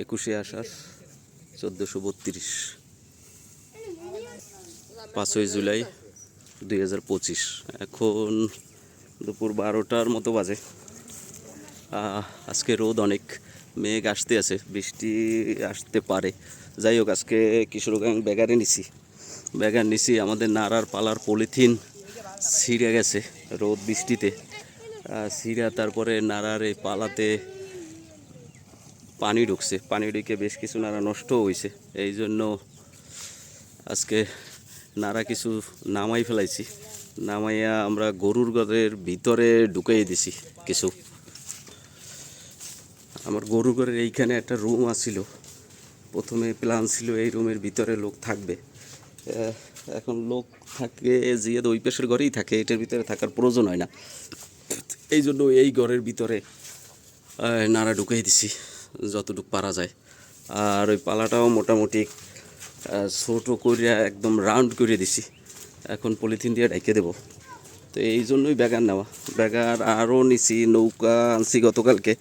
একুশে আষাঢ়, চোদ্দোশো বত্রিশ। পাঁচই জুলাই দুই হাজার পঁচিশ। এখন দুপুর বারোটার মতো বাজে। আজকে রোদ অনেক, মেঘ আসতে আছে, বৃষ্টি আসতে পারে। যাই হোক, আজকে কিশোরগঞ্জ ব্যাগারে নিছি। ব্যাগার নিছি, আমাদের নাড়ার পালার পলিথিন ছিঁড়ে গেছে রোদ বৃষ্টিতে। ছিঁড়া তারপরে নাড়ার এই পালাতে পানি ঢুকছে। পানি ঢুকে বেশ কিছু নাড়া নষ্ট হয়েছে এই জন্য আজকে নাড়া কিছু নামাই ফেলাইছি। নামাইয়া আমরা গরুর ঘরের ভিতরে ঢুকাই দিছি কিছু। আমার গরুর ঘরের এইখানে একটা রুম আছিল। প্রথমে প্ল্যান ছিল এই রুমের ভিতরে লোক থাকবে। এখন লোক থাকে যেহেতু ওই পাশের ঘরেই থাকে, এটার ভিতরে থাকার প্রয়োজন হয় না। এই জন্য এই ঘরের ভিতরে নাড়া ঢুকাই দিছি। যতটুকু পারা যায়। আর ওই পালাটাও মোটামুটি ছোটো করিয়া একদম রাউন্ড করে দিছি। এখন পলিথিন দিয়ে ঢেকে দেবো। তো এই জন্যই ব্যাগার নেওয়া। ব্যাগার আরও নিছি নৌকা আনছি গতকালকে।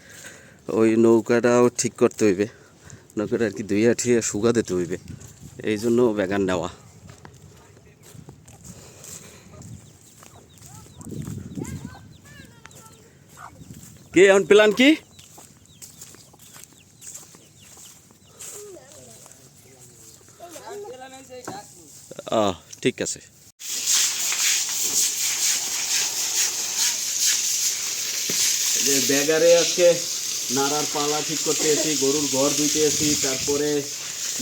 ওই নৌকাটাও ঠিক করতে হইবে। নৌকাটা আর কি দুই আঠিয়ে শুকা দিতে হইবে। এই জন্য ব্যাগার নেওয়া। কে, এখন প্ল্যান কি? ঠিক আছে। যে ব্যাগারে আজকে নাড়ার পালা ঠিক করতে এসি গরুর ঘর ধুইতে এসি তারপরে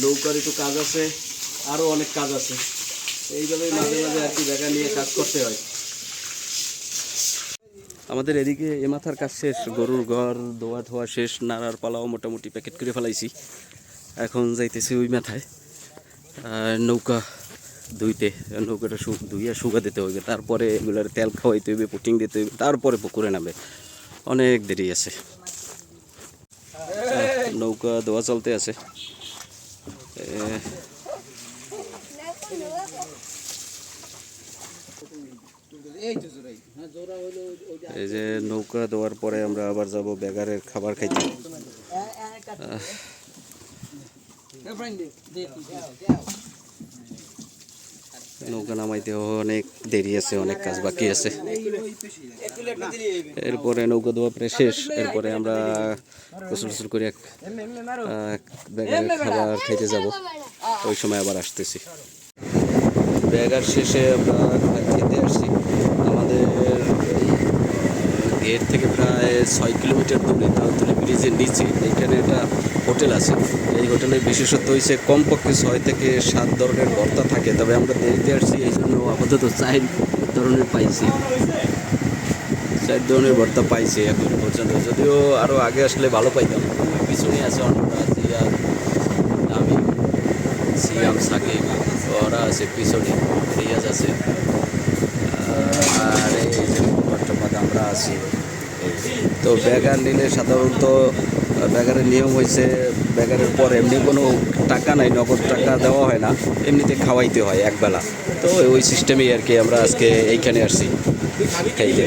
নৌকার একটু কাজ আছে আরও অনেক কাজ আছে। এইভাবে মাঝে মাঝে আর কি ব্যাগা নিয়ে কাজ করতে হয়। আমাদের এদিকে এ মাথার কাজ শেষ গরুর ঘর ধোয়া ধোয়া শেষ নাড়ার পালাও মোটামুটি প্যাকেট করে ফেলাইছি। এখন যাইতেছি ওই মাথায়। নৌকা ধুইতে, নৌকাটা ধুইয়া শুকা দিতে হইবে। তারপরে এগুলার তেল খাওয়াইতে হইবে, পুটিং দিতে হইবে, তারপরে পুকুরে নামবে অনেক দেরি আছে। নৌকা ধোয়া চলতে আছে। এই যে নৌকা দেওয়ার পরে আমরা আবার যাব বেগারের খাবার খাইতে। নৌকা নামাইতে অনেক দেরি আছে, অনেক কাজ বাকি আছে। এরপরে নৌকা দেওয়া প্রায় শেষ, এরপরে আমরা কসুর কসুর করে এক খাবার খাইতে যাব। ওই সময় আবার আসতেছি। বেগার শেষে আমরা খেতে আসছি। আমাদের গেট থেকে প্রায় ছয় কিলোমিটার দূরে তাহলে ব্রিজের নিচে। এইখানে একটা হোটেল আছে। এই হোটেলের বিশেষত্ব হয়েছে কমপক্ষে ছয় থেকে সাত ধরনের ভর্তা থাকে, তবে আমরা দেরিতে আসছি, এই জন্য আপাতত চার ধরনের পাইছি। চার ধরনের ভর্তা পাইছি এখন পর্যন্ত। যদিও আরও আগে আসলে ভালো পাইতাম পিছনে আছে অন্যরা জিয়া আমি সিয়াম ওরা আছে পিছনে, রিয়াজ আছে। আর এই যে আমরা আছি। তো ব্যাগার নিলে সাধারণত ব্যাগারের নিয়ম হয়েছে ব্যাগারের পর এমনি কোনো টাকা নাই, নগদ টাকা দেওয়া হয় না, এমনিতে খাওয়াইতে হয় একবেলা। তো ওই সিস্টেমেই আর কি আমরা আজকে এইখানে আসছি, খাইতে।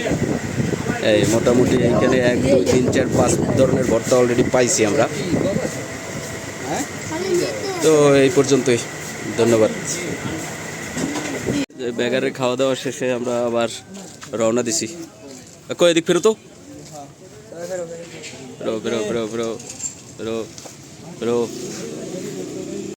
এই মোটামুটি এইখানে এক, দুই, তিন, চার, পাঁচ ধরনের ভর্তা অলরেডি পাইছি আমরা। তো এই পর্যন্তই, ধন্যবাদ। ব্যাগারের খাওয়া দাওয়া শেষে আমরা আবার রওনা দিছি। কই এদিক ফেরো তো bro bro bro bro bro bro bro